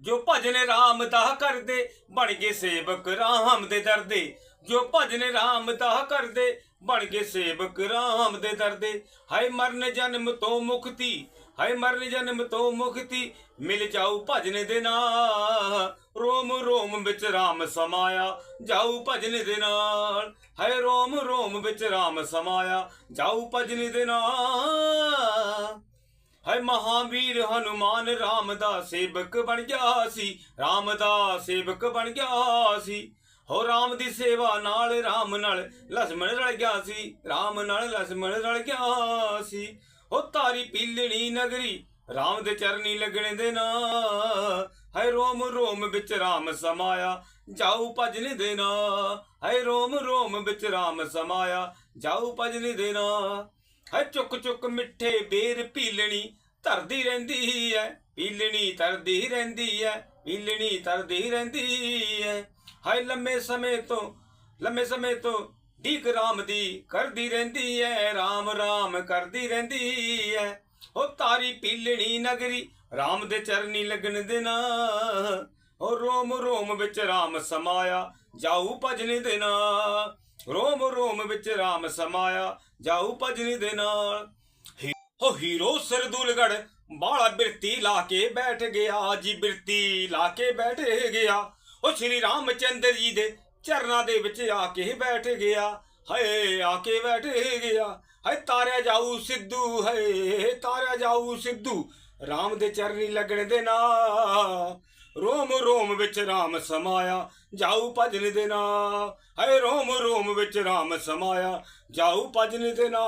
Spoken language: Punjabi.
ਜੋ ਭਜਨ ਰਾਮ ਦਾ ਕਰਦੇ, ਬਣ ਗਏ ਸੇਵਕ ਰਾਮ ਦੇ ਦਰਦੇ ਜੋ ਭਜਨ ਰਾਮ ਦਾ ਕਰਦੇ, ਬਣ ਗਏ ਸੇਵਕ ਰਾਮ ਦੇ ਦਰਦੇ ਹਾਏ ਮਰਨ ਜਨਮ ਤੋਂ ਮੁਕਤੀ, ਹਾਏ ਮਰਨ ਜਨਮ ਤੋਂ ਮੁਕਤੀ, ਮਿਲ ਜਾਊ ਭਜਨ ਦੇ ਨਾਲ। ਰੋਮ ਰੋਮ ਵਿੱਚ ਰਾਮ ਸਮਾਇਆ, ਜਾਊ ਭਜਨ ਦੇ ਨਾਲ। ਹਾਏ ਰੋਮ ਰੋਮ ਵਿੱਚ ਰਾਮ ਸਮਾਇਆ, ਜਾਊ ਭਜਨ ਦੇ ਨਾਲ। ਹੈ ਮਹਾਵੀਰ ਹਨੂਮਾਨ ਰਾਮ ਦਾ ਸੇਵਕ ਬਣ ਗਿਆ ਸੀ ਰਾਮ ਦਾ ਸੇਵਕ ਬਣ ਗਿਆ ਸੀ। ਹੋ ਰਾਮ ਦੀ ਸੇਵਾ ਨਾਲ ਰਾਮ ਨਾਲ ਲਸਮਣ ਰਲ ਗਿਆ ਸੀ, ਰਾਮ ਨਾਲ ਲਸਮਣ ਰਲ ਗਿਆ ਸੀ। ਹੋ ਤਾਰੀ ਪੀਲਣੀ ਨਗਰੀ ਰਾਮ ਦੇ ਚਰਨੀ ਲੱਗਣੇ ਦੇ ਨਾ। ਹੈ ਰੋਮ ਰੋਮ ਵਿੱਚ ਰਾਮ ਸਮਾਇਆ ਜਾਉ ਭਜਨ ਦੇਣਾ ਹੈ ਰੋਮ ਰੋਮ ਵਿੱਚ ਰਾਮ ਸਮਾਇਆ ਜਾਉ ਭਜਨ ਦੇਣਾ ਹੈ ਚੁੱਕ ਚੁੱਕ ਮਿੱਠੇ ਬੇਰ ਪੀਲਣੀ ਧਰਦੀ ਰਹਿੰਦੀ ਐ, ਪੀਲਣੀ ਧਰਦੀ ਰਹਿੰਦੀ ਐ, ਪੀਲਣੀ ਧਰਦੀ ਰਹਿੰਦੀ ਐ। ਹਾਏ ਲੰਮੇ ਸਮੇਂ ਤੋਂ, ਲੰਮੇ ਸਮੇਂ ਤੋਂ ਢੀਕ ਰਾਮ ਦੀ ਕਰਦੀ ਰਹਿੰਦੀ ਐ, ਰਾਮ ਰਾਮ ਕਰਦੀ ਰਹਿੰਦੀ ਐ। ਉਹ ਤਾਰੀ ਪੀਲਣੀ ਨਗਰੀ ਰਾਮ ਦੇ ਚਰਨੀ ਲੱਗਣ ਦੇ ਉਹ ਰੋਮ ਰੋਮ ਵਿੱਚ ਰਾਮ ਸਮਾਇਆ, ਜਾਊ ਭਜਨ ਦੇ ਰੋਮ ਰੋਮ ਵਿੱਚ ਰਾਮ ਸਮਾਇਆ, ਜਾਊ ਭਜਨੀ ਦੇ ਨਾਲ। ਹੀ- ਹੋ ਹੀਰੋ ਸਰਦੂਲਗੜ ਬਾਲਾ ਬਿਰਤੀ ਲਾ ਕੇ ਬੈਠ ਗਿਆ, ਜੀ ਬਿਰਤੀ ਲਾ ਕੇ ਬੈਠ ਗਿਆ। ਉਹ ਸ਼੍ਰੀ ਰਾਮ ਚੰਦਰ ਜੀ ਦੇ ਚਰਨਾਂ ਦੇ ਵਿੱਚ ਆ ਕੇ ਬੈਠ ਗਿਆ। ਹਏ, ਆ ਕੇ ਬੈਠ ਗਿਆ। ਹਏ, ਤਾਰਿਆ ਜਾਊ ਸਿੱਧੂ, ਹਏ, ਤਾਰਿਆ ਜਾਊ ਸਿੱਧੂ। ਰਾਮ ਦੇ ਚਰਨੀ ਲੱਗਣ ਦੇ ਨਾਲ। ਰੋਮ ਰੋਮ ਵਿੱਚ ਰਾਮ ਸਮਾਇਆ, ਜਾਊ ਭਜਨ ਦੇ ਨਾ ਹਏ ਰੋਮ ਰੋਮ ਵਿੱਚ ਰਾਮ ਸਮਾਇਆ, ਜਾਊ ਭਜਨ ਦੇ ਨਾ